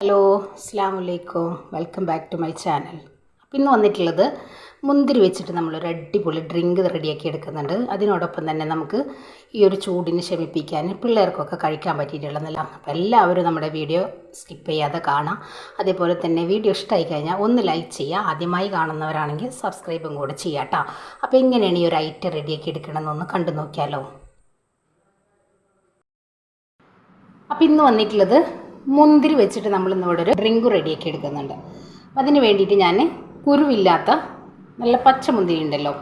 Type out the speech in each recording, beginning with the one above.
Hello അസ്സാം വലൈക്കും welcome back to my channel അപ്പം ഇന്ന് വന്നിട്ടുള്ളത് മുന്തിരി വെച്ചിട്ട് നമ്മളൊരു അടിപൊളി ഡ്രിങ്ക് റെഡിയാക്കി എടുക്കുന്നുണ്ട്. അതിനോടൊപ്പം തന്നെ നമുക്ക് ഈ ഒരു ചൂടിനെ ശമിപ്പിക്കാൻ പിള്ളേർക്കൊക്കെ കഴിക്കാൻ പറ്റിയിട്ടുള്ള നല്ല അപ്പോൾ എല്ലാവരും നമ്മുടെ വീഡിയോ സ്കിപ്പ് ചെയ്യാതെ കാണാം. അതേപോലെ തന്നെ വീഡിയോ ഇഷ്ടമായി കഴിഞ്ഞാൽ ഒന്ന് ലൈക്ക് ചെയ്യുക. ആദ്യമായി കാണുന്നവരാണെങ്കിൽ സബ്സ്ക്രൈബും കൂടെ ചെയ്യാം കേട്ടോ അപ്പോൾ എങ്ങനെയാണ് ഈ ഒരു ഐറ്റം റെഡിയാക്കി എടുക്കണമെന്നൊന്ന് കണ്ടു നോക്കിയാലോ. അപ്പം ഇന്ന് വന്നിട്ടുള്ളത് മുന്തിരി വെച്ചിട്ട് നമ്മൾ ഇന്നിവിടെ ഒരു ഡ്രിങ്ക് റെഡിയാക്കി എടുക്കുന്നുണ്ട്. അതിന് വേണ്ടിയിട്ട് ഞാൻ കുരുവില്ലാത്ത നല്ല പച്ചമുന്തിരി ഉണ്ടല്ലോ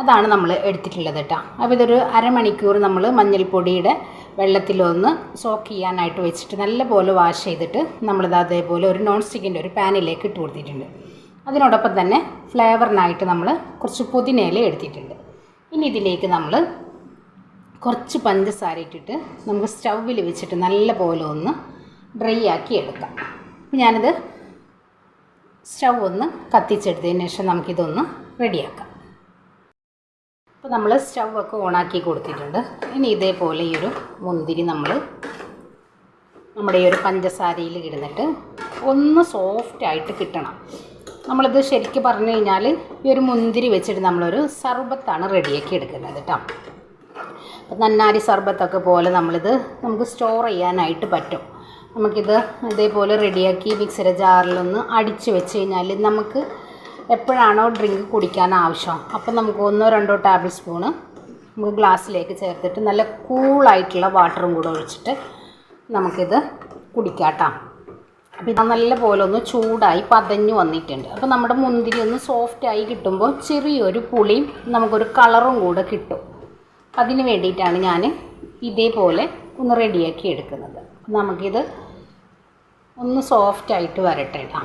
അതാണ് നമ്മൾ എടുത്തിട്ടുള്ളത് കേട്ടോ. അപ്പോൾ ഇതൊരു അരമണിക്കൂർ നമ്മൾ മഞ്ഞൾപ്പൊടിയുടെ വെള്ളത്തിലൊന്ന് സോക്ക് ചെയ്യാനായിട്ട് വെച്ചിട്ട് നല്ലപോലെ വാഷ് ചെയ്തിട്ട് നമ്മളിത് അതേപോലെ ഒരു നോൺ സ്റ്റിക്കിന്റെ ഒരു പാനിലേക്ക് ഇട്ട് കൊടുത്തിട്ടുണ്ട്. അതിനോടൊപ്പം തന്നെ ഫ്ലേവറിനായിട്ട് നമ്മൾ കുറച്ച് പുതിനയില എടുത്തിട്ടുണ്ട്. ഇനി ഇതിലേക്ക് നമ്മൾ കുറച്ച് പഞ്ചസാര ഇട്ടിട്ട് നമുക്ക് സ്റ്റൗവിൽ വെച്ചിട്ട് നല്ല പോലെ ഒന്ന് ഡ്രൈ ആക്കി എടുക്കാം. ഞാനിത് സ്റ്റൗ ഒന്ന് കത്തിച്ചെടുത്തതിന് ശേഷം നമുക്കിതൊന്ന് റെഡിയാക്കാം. അപ്പോൾ നമ്മൾ സ്റ്റൗ ഒക്കെ ഓണാക്കി കൊടുത്തിട്ടുണ്ട്. ഇനി ഇതേപോലെ ഈ ഒരു മുന്തിരി നമ്മൾ നമ്മുടെ ഈ ഒരു പഞ്ചസാരയിൽ ഇടുന്നിട്ട് ഒന്ന് സോഫ്റ്റായിട്ട് കിട്ടണം. നമ്മളിത് ശരിക്കും പറഞ്ഞു കഴിഞ്ഞാൽ ഈ ഒരു മുന്തിരി വെച്ചിട്ട് നമ്മളൊരു സർബത്താണ് റെഡിയാക്കി എടുക്കുന്നത് കേട്ടോ അപ്പം നന്നാരി സർബത്തൊക്കെ പോലെ നമ്മളിത് നമുക്ക് സ്റ്റോർ ചെയ്യാനായിട്ട് പറ്റും. നമുക്കിത് ഇതേപോലെ റെഡിയാക്കി മിക്സിയുടെ ജാറിലൊന്ന് അടിച്ച് വെച്ച് കഴിഞ്ഞാൽ നമുക്ക് എപ്പോഴാണോ ഡ്രിങ്ക് കുടിക്കാൻ ആവശ്യം. അപ്പം നമുക്ക് ഒന്നോ രണ്ടോ ടേബിൾ സ്പൂണ് നമുക്ക് ഗ്ലാസ്സിലേക്ക് ചേർത്തിട്ട് നല്ല കൂളായിട്ടുള്ള വാട്ടറും കൂടെ ഒഴിച്ചിട്ട് നമുക്കിത് കുടിക്കാട്ടാം. അപ്പം ഇത് നല്ല പോലെ ഒന്ന് ചൂടായി പതഞ്ഞു വന്നിട്ടുണ്ട്. അപ്പോൾ നമ്മുടെ മുന്തിരി ഒന്ന് സോഫ്റ്റായി കിട്ടുമ്പോൾ ചെറിയൊരു പുളിയും നമുക്കൊരു കളറും കൂടെ കിട്ടും. അതിന് വേണ്ടിയിട്ടാണ് ഞാൻ ഇതേപോലെ ഒന്ന് റെഡിയാക്കി എടുക്കുന്നത്. നമുക്കിത് ഒന്ന് സോഫ്റ്റായിട്ട് വരട്ടെ കേട്ടോ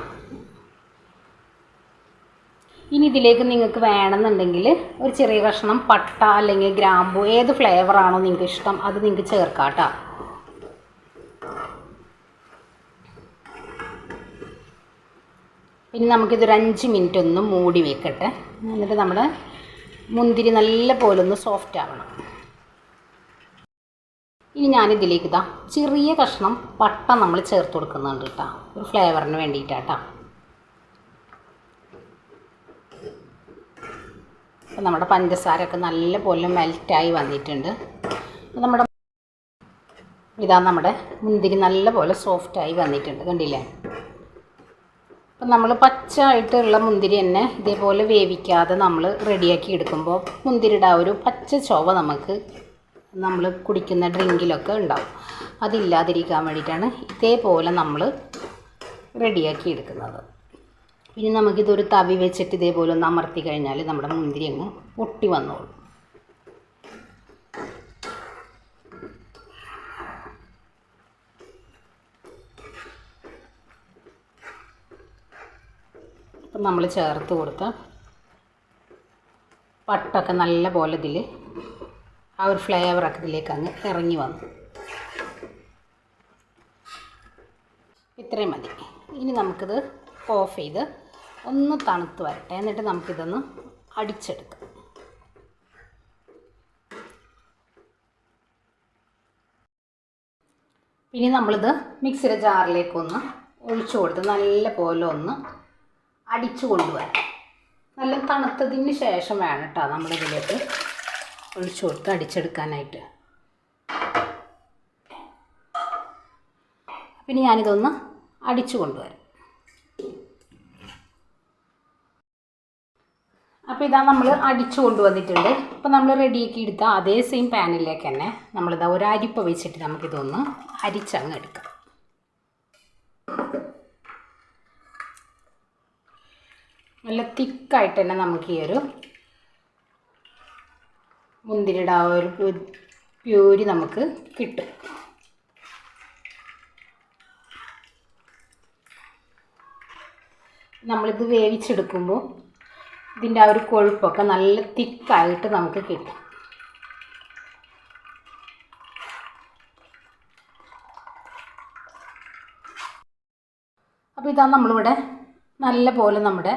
ഇനി ഇതിലേക്ക് നിങ്ങൾക്ക് വേണമെന്നുണ്ടെങ്കിൽ ഒരു ചെറിയ കഷ്ണം പട്ട അല്ലെങ്കിൽ ഗ്രാമ്പു ഏത് ഫ്ലേവറാണോ നിങ്ങൾക്ക് ഇഷ്ടം അത് നിങ്ങൾക്ക് ചേർക്കാം കേട്ടോ പിന്നെ നമുക്കിതൊരു അഞ്ച് മിനിറ്റ് ഒന്ന് മൂടി വെക്കട്ടെ. എന്നിട്ട് നമ്മുടെ മുന്തിരി നല്ല പോലെ ഒന്ന് സോഫ്റ്റ് ആവണം. ഇനി ഞാനിതിലേക്ക് ഇതാ ചെറിയ കഷ്ണം പട്ട നമ്മൾ ചേർത്ത് കൊടുക്കുന്നുണ്ട് കേട്ടോ ഒരു ഫ്ലേവറിന് വേണ്ടിയിട്ടാട്ടോ അപ്പം നമ്മുടെ പഞ്ചസാരയൊക്കെ നല്ല പോലെ മെൽറ്റായി വന്നിട്ടുണ്ട് നമ്മുടെ ഇതാ നമ്മുടെ മുന്തിരി നല്ല പോലെ സോഫ്റ്റായി വന്നിട്ടുണ്ട്. കണ്ടില്ലേ? അപ്പം നമ്മൾ പച്ച ആയിട്ടുള്ള മുന്തിരി തന്നെ ഇതേപോലെ വേവിക്കാതെ നമ്മൾ റെഡിയാക്കി എടുക്കുമ്പോൾ മുന്തിരിയുടെ ആ ഒരു പച്ച ചൊവ നമുക്ക് നമ്മൾ കുടിക്കുന്ന ഡ്രിങ്കിലൊക്കെ ഉണ്ടാവും. അതില്ലാതിരിക്കാൻ വേണ്ടിയിട്ടാണ് ഇതേപോലെ നമ്മൾ റെഡിയാക്കി എടുക്കുന്നത്. പിന്നെ നമുക്കിതൊരു തവി വെച്ചിട്ട് ഇതേപോലെ ഒന്ന് അമർത്തി കഴിഞ്ഞാൽ നമ്മുടെ മുന്തിരി അങ്ങ് പൊട്ടി വന്നോളും. അപ്പം നമ്മൾ ചേർത്ത് കൊടുത്ത പട്ടൊക്കെ നല്ല പോലെ ഇതിൽ ആ ഒരു ഫ്ലേവറൊക്കെ ഇതിലേക്ക് അങ്ങ് ഇറങ്ങി വന്നു. ഇത്രയും മതി. ഇനി നമുക്കിത് ഓഫ് ചെയ്ത് ഒന്ന് തണുത്ത് വരട്ടെ. എന്നിട്ട് നമുക്കിതൊന്ന് അടിച്ചെടുക്കാം. ഇനി നമ്മളിത് മിക്സിയുടെ ജാറിലേക്കൊന്ന് ഒഴിച്ചു കൊടുത്ത് നല്ല പോലെ ഒന്ന് അടിച്ചു കൊണ്ടുവരാം. നല്ല തണുത്തതിന് ശേഷം വേണം കേട്ടോ നമ്മളിതിലേക്ക് ഒഴിച്ചു കൊടുത്ത് അടിച്ചെടുക്കാനായിട്ട്. പിന്നെ ഞാനിതൊന്ന് അടിച്ചു കൊണ്ടുവരാം. അപ്പോൾ ഇതാ നമ്മൾ അടിച്ചു കൊണ്ടുവന്നിട്ടുണ്ട്. അപ്പോൾ നമ്മൾ റെഡിയാക്കി എടുത്ത അതേ സെയിം പാനിലേക്ക് തന്നെ നമ്മളിതാ ഒരു അരിപ്പ വെച്ചിട്ട് നമുക്കിതൊന്ന് അരിച്ചങ്ങ് എടുക്കാം. നല്ല തിക്കായിട്ട് തന്നെ നമുക്ക് ഈ ഒരു മുന്തിരിയുടെ ആ ഒരു പ്യൂരി നമുക്ക് കിട്ടും. നമ്മളിത് വേവിച്ചെടുക്കുമ്പോൾ ഇതിന്റെ ആ ഒരു കൊഴുപ്പൊക്കെ നല്ല തിക്കായിട്ട് നമുക്ക് കിട്ടും. അപ്പോൾ ഇതാ നമ്മളിവിടെ നല്ല പോലെ നമ്മുടെ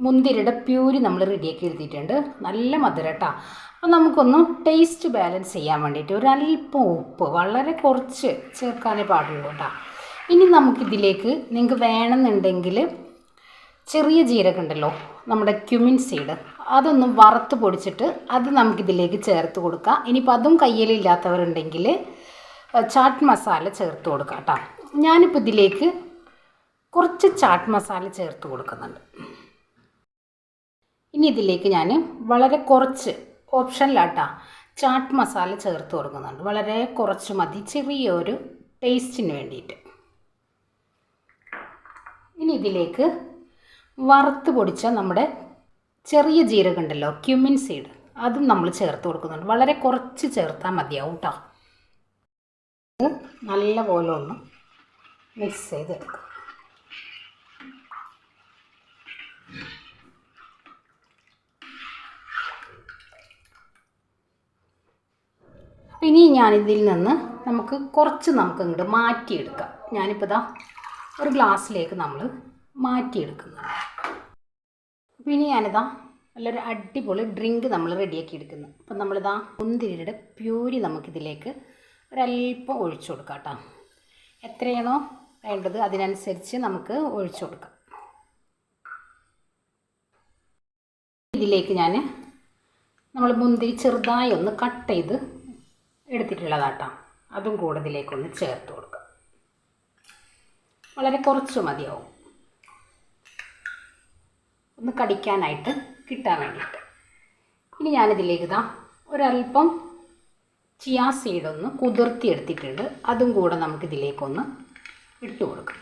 മുന്തിരിയുടെ പ്യൂരി നമ്മൾ റെഡിയാക്കി എടുത്തിട്ടുണ്ട്. നല്ല മധുരം കേട്ടോ. അപ്പോൾ നമുക്കൊന്ന് ടേസ്റ്റ് ബാലൻസ് ചെയ്യാൻ വേണ്ടിയിട്ട് ഒരല്പം ഉപ്പ് വളരെ കുറച്ച് ചേർക്കാനേ പാടുള്ളൂ കേട്ടോ. ഇനി നമുക്കിതിലേക്ക് നിങ്ങൾക്ക് വേണമെന്നുണ്ടെങ്കിൽ ചെറിയ ജീരകം ഉണ്ടല്ലോ നമ്മുടെ ക്യുമിൻ സീഡ് അതൊന്ന് വറുത്ത് പൊടിച്ചിട്ട് അത് നമുക്കിതിലേക്ക് ചേർത്ത് കൊടുക്കാം. ഇനിയിപ്പോൾ അതും കയ്യിലില്ലാത്തവരുണ്ടെങ്കിൽ ചാട്ട് മസാല ചേർത്ത് കൊടുക്കാം കേട്ടോ. ഞാനിപ്പോൾ ഇതിലേക്ക് കുറച്ച് ചാട്ട് മസാല ചേർത്ത് കൊടുക്കുന്നുണ്ട്. ഇനി ഇതിലേക്ക് ഞാൻ വളരെ കുറച്ച് ഓപ്ഷനിലാട്ടാ. ചാട്ട് മസാല ചേർത്ത് കൊടുക്കുന്നുണ്ട്. വളരെ കുറച്ച് മതി. ചെറിയൊരു ടേസ്റ്റിന് വേണ്ടിയിട്ട്. ഇനി ഇതിലേക്ക് വറുത്ത് പൊടിച്ച നമ്മുടെ ചെറിയ ജീരകം ഉണ്ടല്ലോ ക്യുമിൻ സീഡ് അതും നമ്മൾ ചേർത്ത് കൊടുക്കുന്നുണ്ട്. വളരെ കുറച്ച് ചേർത്താൽ മതിയാവും കേട്ടോ നല്ല പോലെ ഒന്ന് മിക്സ് ചെയ്തെടുക്കുക അപ്പം ഇനി ഞാനിതിൽ നിന്ന് നമുക്ക് കുറച്ച് നമുക്ക് ഇങ്ങോട്ട് മാറ്റിയെടുക്കാം. ഞാനിപ്പോൾ ഇതാ ഒരു ഗ്ലാസ്സിലേക്ക് നമ്മൾ മാറ്റിയെടുക്കുന്നതാണ് അപ്പോൾ ഇനി ഞാനിതാ നല്ലൊരു അടിപൊളി ഡ്രിങ്ക് നമ്മൾ റെഡിയാക്കി എടുക്കുന്നു. അപ്പം നമ്മളിതാ മുന്തിരിയുടെ പ്യൂരി നമുക്കിതിലേക്ക് ഒരല്പം ഒഴിച്ചു കൊടുക്കാം കേട്ടോ. എത്രയാണോ വേണ്ടത് അതിനനുസരിച്ച് നമുക്ക് ഒഴിച്ചു കൊടുക്കാം. ഇതിലേക്ക് ഞാൻ നമ്മൾ മുന്തിരി ചെറുതായി ഒന്ന് കട്ട് ചെയ്ത് എടുത്തിട്ടുള്ളതാട്ടോ. അതും കൂടെ ഇതിലേക്കൊന്ന് ചേർത്ത് കൊടുക്കുക വളരെ കുറച്ച് മതിയാവും. ഒന്ന് കടിക്കാനായിട്ട് കിട്ടാൻ വേണ്ടിയിട്ട്. ഇനി ഞാനിതിലേക്ക് ഇതാ ഒരല്പം ചിയാ സീഡ് ഒന്ന് കുതിർത്തി എടുത്തിട്ടുണ്ട്. അതും കൂടെ നമുക്കിതിലേക്കൊന്ന് ഇട്ട് കൊടുക്കാം.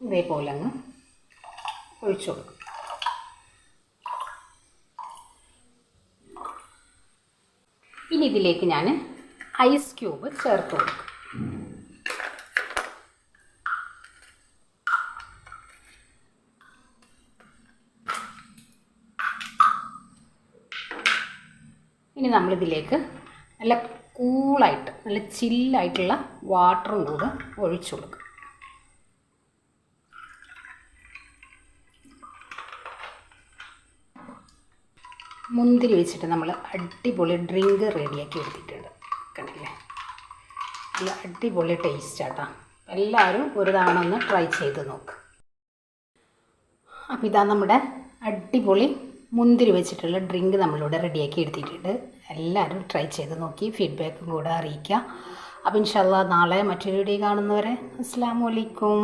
ഇതേപോലെ അങ്ങ് ഒഴിച്ചു കൊടുക്കും. ഇനി ഇതിലേക്ക് ഞാൻ ഐസ് ക്യൂബ് ചേർത്ത് കൊടുക്കും. ഇനി നമ്മളിതിലേക്ക് നല്ല കൂളായിട്ട് നല്ല ചില്ലായിട്ടുള്ള വാട്ടറും കൂടെ ഒഴിച്ചു കൊടുക്കും. മുന്തിരി വെച്ചിട്ട് നമ്മൾ അടിപൊളി ഡ്രിങ്ക് റെഡിയാക്കി എടുത്തിട്ടുണ്ട്. കണ്ടില്ലേ? നല്ല അടിപൊളി ടേസ്റ്റാട്ടാ എല്ലാവരും ഒരു തവണ ഒന്ന് ട്രൈ ചെയ്ത് നോക്ക്. അപ്പോൾ ഇതാ നമ്മുടെ അടിപൊളി മുന്തിരി വെച്ചിട്ടുള്ള ഡ്രിങ്ക് നമ്മളിവിടെ റെഡിയാക്കി എടുത്തിട്ടുണ്ട്. എല്ലാവരും ട്രൈ ചെയ്ത് നോക്കി ഫീഡ്ബാക്കും കൂടെ അറിയിക്കുക. അപ്പോൾ ഇൻഷാല്ല നാളെ മറ്റൊരു വീഡിയോ കാണുന്നവരെ അസ്സാം വലൈക്കും